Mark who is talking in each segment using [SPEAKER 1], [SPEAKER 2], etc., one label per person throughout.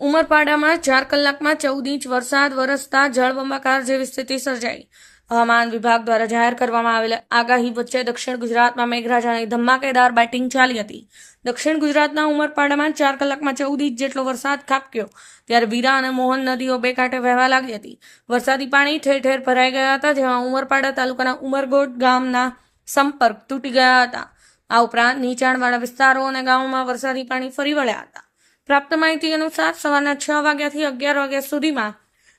[SPEAKER 1] ઉમરપાડામાં ચાર કલાકમાં ચૌદ ઇંચ વરસાદ વરસતા જળબંબાકાર જેવી સ્થિતિ સર્જાઈ. હવામાન વિભાગ દ્વારા જાહેર કરવામાં આવેલ આગાહી વચ્ચે દક્ષિણ ગુજરાતમાં મેઘરાજાની ધમાકેદાર બેટિંગ ચાલી હતી. દક્ષિણ ગુજરાતના ઉમરપાડામાં ચાર કલાકમાં ચૌદ ઇંચ જેટલો વરસાદ ખાબક્યો. ત્યારે વીરા અને મોહન નદીઓ બે કાંઠે વહેવા લાગી હતી. વરસાદી પાણી ઠેર ઠેર ભરાઈ ગયા હતા, જેમાં ઉમરપાડા તાલુકાના ઉમરગોટ ગામના સંપર્ક તૂટી ગયા હતા. આ ઉપરાંત નીચાણવાળા વિસ્તારો અને ગામોમાં વરસાદી પાણી ફરી વળ્યા હતા. પ્રાપ્ત માહિતી અનુસાર સવારના છ વાગ્યાથી અગિયાર વાગ્યા સુધીમાં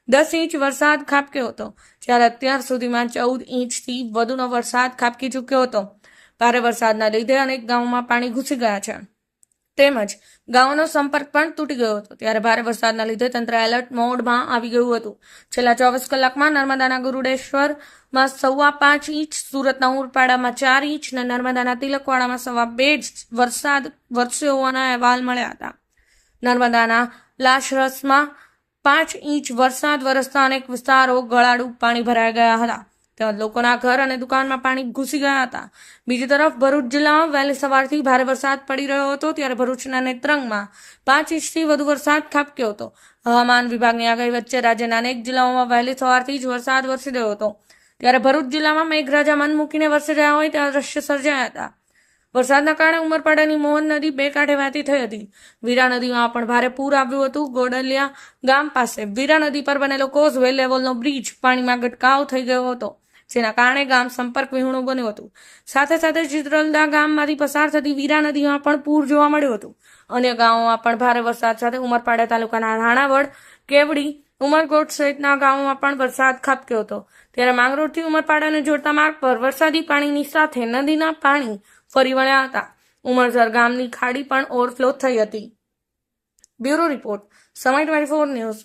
[SPEAKER 1] દસ ઇંચ વરસાદ ખાબક્યો હતો. જ્યારે અત્યાર સુધીમાં ચૌદ ઇંચથી વધુનો વરસાદ ખાબકી ચૂક્યો હતો. ભારે વરસાદના લીધે અનેક ગામોમાં પાણી ઘૂસી ગયા છે. તેમજ ગામોનો સંપર્ક પણ તૂટી ગયો હતો. ત્યારે ભારે વરસાદના લીધે તંત્ર એલર્ટ મોડમાં આવી ગયું હતું. છેલ્લા ચોવીસ કલાકમાં નર્મદાના ગુરુડેશ્વરમાં સવા પાંચ ઇંચ, સુરતના ઉરપાડામાં ચાર ઇંચ અને નર્મદાના તિલકવાડામાં સવા બે ઇંચ વરસાદ વરસ્યો હોવાના અહેવાલ મળ્યા હતા. નર્મદાના લાશરસમાં પાંચ ઇંચ વરસાદ વરસતા અનેક વિસ્તારો ગળાડું પાણી ભરાઈ ગયા હતા. તેમજ લોકોના ઘર અને દુકાનમાં પાણી ઘૂસી ગયા હતા. બીજી તરફ ભરૂચ જિલ્લામાં વહેલી સવારથી ભારે વરસાદ પડી રહ્યો હતો, ત્યારે ભરૂચના નેત્રંગમાં પાંચ ઇંચથી વધુ વરસાદ ખાબક્યો હતો. હવામાન વિભાગની આગાહી વચ્ચે રાજ્યના અનેક જિલ્લાઓમાં વહેલી સવારથી જ વરસાદ વરસી રહ્યો હતો. ત્યારે ભરૂચ જિલ્લામાં મેઘરાજા મન મૂકીને વરસી રહ્યા હોય તેવા દ્રશ્ય સર્જાયા હતા. વરસાદના કારણે ઉમરપાડાની મોહન નદી બે કાંઠે વહેતી થઈ હતી. વીરા નદીમાં પણ ભારે પૂર આવ્યું હતું. ગોડલિયા ગામ પાસે વીરા નદી પર બનેલો કોઝવે લેવલનો બ્રિજ પાણીમાં ગટકાવ થઈ ગયો હતો, જેના કારણે ગામ સંપર્ક વિહોણું બન્યું હતું. સાથે સાથે ચિત્રલદા ગામમાંથી પસાર થતી વીરા નદીમાં પણ પૂર જોવા મળ્યું હતું. અન્ય ગામોમાં પણ ભારે વરસાદ સાથે ઉમરપાડા તાલુકાના રાણાવડ, કેવડી ઉમરકોટ સહિતના ગામોમાં પણ વરસાદ ખાબક્યો હતો. ત્યારે માંગરોળથી ઉમરપાડાને જોડતા માર્ગ પર વરસાદી પાણીની સાથે નદીના પાણી ફરી વળ્યા હતા. ઉમરઝર ગામની ખાડી પણ ઓવરફ્લો થઈ હતી. બ્યુરો રિપોર્ટ, સમય ટ્વેન્ટી ફોર ન્યૂઝ.